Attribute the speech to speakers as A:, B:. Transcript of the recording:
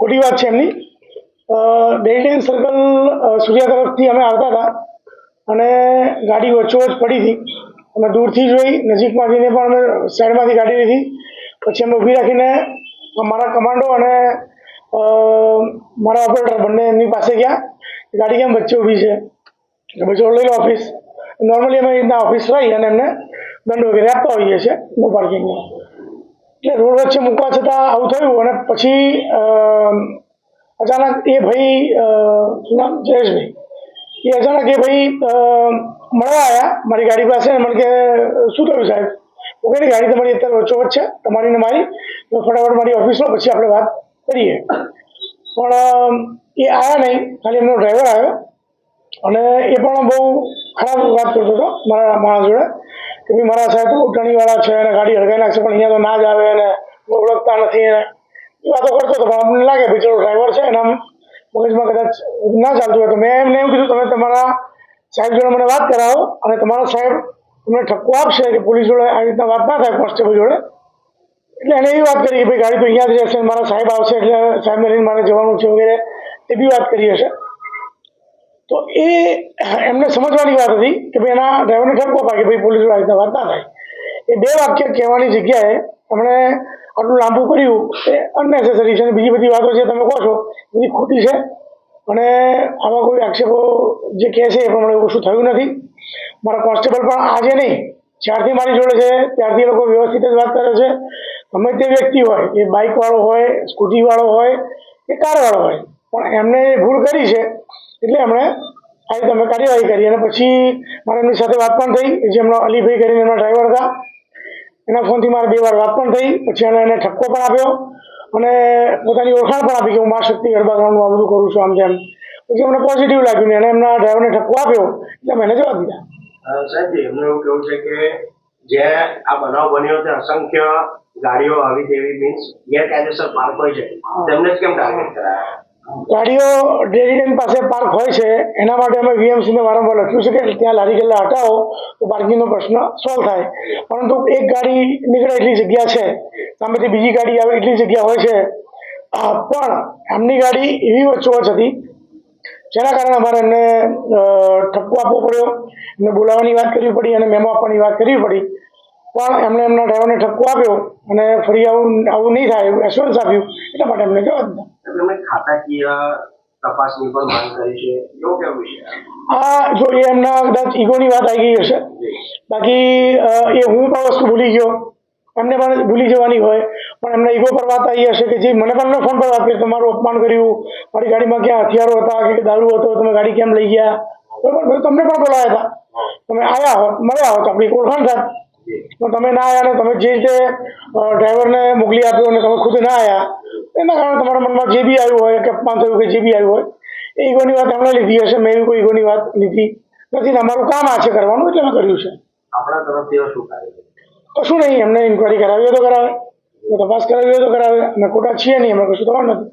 A: ખોટી વાત છે એમની. ડેલ્ટેન સર્કલ સૂર્યા તરફથી અમે આવતા હતા અને ગાડી વચ્ચોવચ પડી હતી. અમે દૂરથી જોઈ, નજીકમાં જઈને પણ અમે સાઈડમાંથી ગાડી લીધી. પછી અમે ઊભી રાખીને મારા કમાન્ડો અને મારા ઓપરેટર બંને એમની પાસે ગયા ગાડી કેમ વચ્ચે ઊભી છે. પછી લઈ લો ઓફિસ. નોર્મલી અમે રીતના ઓફિસ રહી અને એમને દંડ વગેરે આપતા હોઈએ છીએ. નો પાર્કિંગમાં એટલે રોડ વચ્ચે મૂકવા છતાં આવું થયું અને પછી અચાનક એ ભાઈ શું નામ? જયેશભાઈ. એ અચાનક એ ભાઈ મળવા આવ્યા મારી ગાડી પાસે મને કે, શું થયું સાહેબ? હું કહી, ગાડી તમારી અત્યારે વચ્ચોવચ્ચ છે. તમારી ને મારી ફટાફટ મારી ઓફિસમાં પછી આપણે વાત કરીએ. પણ એ આવ્યા નહીં. ખાલી એમનો ડ્રાઈવર આવ્યો અને એ પણ બહુ ખરાબ વાત કરતો હતો, મારા માણસ જોડે. કે ભાઈ મારા સાહેબ તો ઉઠાણીવાળા છે અને ગાડી હળગાઈ નાખશે, પણ અહીંયા તો ના જ આવે અને ઓળખતા નથી એને. એ વાતો કરતો હતો, પણ અમને લાગે ભાઈ ચલો ડ્રાઈવર છે એના મગજમાં કદાચ ના ચાલતું હોય. તો મેં એમને એમ કીધું, તમે તમારા સાહેબ જોડે મને વાત કરાવો અને તમારો સાહેબ તમને ઠપકો આપશે કે પોલીસ જોડે આવી રીતના વાત ના થાય કોન્સ્ટેબલ જોડે. એટલે એને એવી વાત કરી કે, ભાઈ, ગાડી તો અહીંયા જ રહેશે મારા સાહેબ આવશે એટલે સાહેબને લઈને મારે જવાનું છે વગેરે. એ બી વાત કરી હશે. એ એમને સમજવાની વાત હતી કે ભાઈ એના ડ્રાઈવરને ઠપકો કે ભાઈ પોલીસવાળા વાર્તા થાય. એ બે વાક્ય કહેવાની જગ્યાએ એમણે આટલું લાંબુ કર્યું એ અનનેસેસરી છે અને બીજી બધી વાતો જે તમે કહો છો બધી ખોટી છે. અને આવા કોઈ આક્ષેપો જે કહે છે એ પ્રમાણે એવું શું થયું નથી. મારા કોન્સ્ટેબલ પણ આજે નહીં, જ્યારથી મારી જોડે છે ત્યારથી લોકો વ્યવસ્થિત જ વાત કરે છે. ગમે તે વ્યક્તિ હોય, એ બાઇકવાળો હોય સ્કૂટીવાળો હોય કે કારવાળો હોય, પણ એમને ભૂલ કરી છે એટલે એમણે આ રીતે અમે કાર્યવાહી કરી અને પછી મારે એમની સાથે વાત પણ થઈ જે એમનો અલીભાઈ કરીને એમના ડ્રાઈવર હતા એના ફોનથી મારે બે વાર વાત પણ થઈ પછી એને એને ઠપકો પણ આપ્યો અને પોતાની ઓળખાણ પણ આપી કે હું મા શક્તિ ગરબા ગ્રાઉન્ડમાં આ બધું કરું છું આમ તેમ. પછી અમને પોઝિટિવ લાગ્યું ને એને એમના ડ્રાઈવરને ઠપકો આપ્યો એટલે મેં જવાબ દીધા.
B: સાહેબ એમનું એવું કેવું છે કે જે આ બનાવ બન્યો છે અસંખ્ય ગાડીઓ આવી તેવી મીન્સ ગેરકાયદેસર પાર્ક હોય છે. તેમને જ કેમ ટાર્ગેટ કરાયા?
A: ગાડીઓ રેસિડેન્ટ પાસે પાર્ક હોય છે, એના માટે અમે વીએમસીને વારંવાર લખ્યું છે કે ત્યાં લારી ગલ્લા હટાવો, તો પાર્કિંગનો પ્રશ્ન સોલ્વ થાય. પરંતુ એક ગાડી નીકળે એટલી જગ્યા છે, સામેથી બીજી ગાડી આવે એટલી જગ્યા હોય છે. પણ એમની ગાડી એવી વચ્ચોવચ હતી, જેના કારણે અમારે એમને ઠપકો આપવો પડ્યો, એમને બોલાવવાની વાત કરવી પડી અને મેમો આપવાની વાત કરવી પડી. પણ એમણે એમના ડ્રાઈવરને ઠપકો આપ્યો અને ફરી આવું આવું નહીં થાય, એવું એશ્યોરન્સ આપ્યું. એટલા માટે એમને જવાબ દીધા.
B: એમણે ખાતાકીય તપાસની પણ માંગ કરી છે? એવું કેવું છે?
A: આ જો એ એમના કદાચ ઈગોની વાત આવી ગઈ હશે. બાકી એ હું પણ વસ્તુ ભૂલી ગયો. એમને પણ ભૂલી જવાની હોય. પણ એમના ઈગો પર વાત આવી હશે કે જે મને પણ ફોન પર વાત કરી તમારું અપમાન કર્યું. મારી ગાડીમાં ક્યાં હથિયારો હતા કે દારૂ હતો તમે ગાડી કેમ લઈ ગયા? બરાબર તમને પણ બોલાયા હતા. તમે આવ્યા હો મળ્યા હોત આપણી ઓળખાણ થાય. પણ તમે ના આવ્યા ને તમે જે રીતે ડ્રાઈવરને મોકલી આપ્યો અને તમે ખુદ ના આવ્યા એના કારણે તમારા મનમાં જે બી આવ્યું હોય કે અપમાન થયું કે જે બી આવ્યું હોય એ ઈગોની વાત એમણે લીધી હશે મેં એવી કોઈ ઈગોની વાત લીધી નથી. અમારું કામ આ છે કરવાનું એટલે મેં કર્યું છે.
B: આપણા તરફથી શું
A: કશું નહીં એમને ઇન્કવાયરી કરાવી હોય તો કરાવે તપાસ કરાવી હોય તો કરાવે અમે ખોટા છીએ નહીં અમે કશું કરવાનું નથી.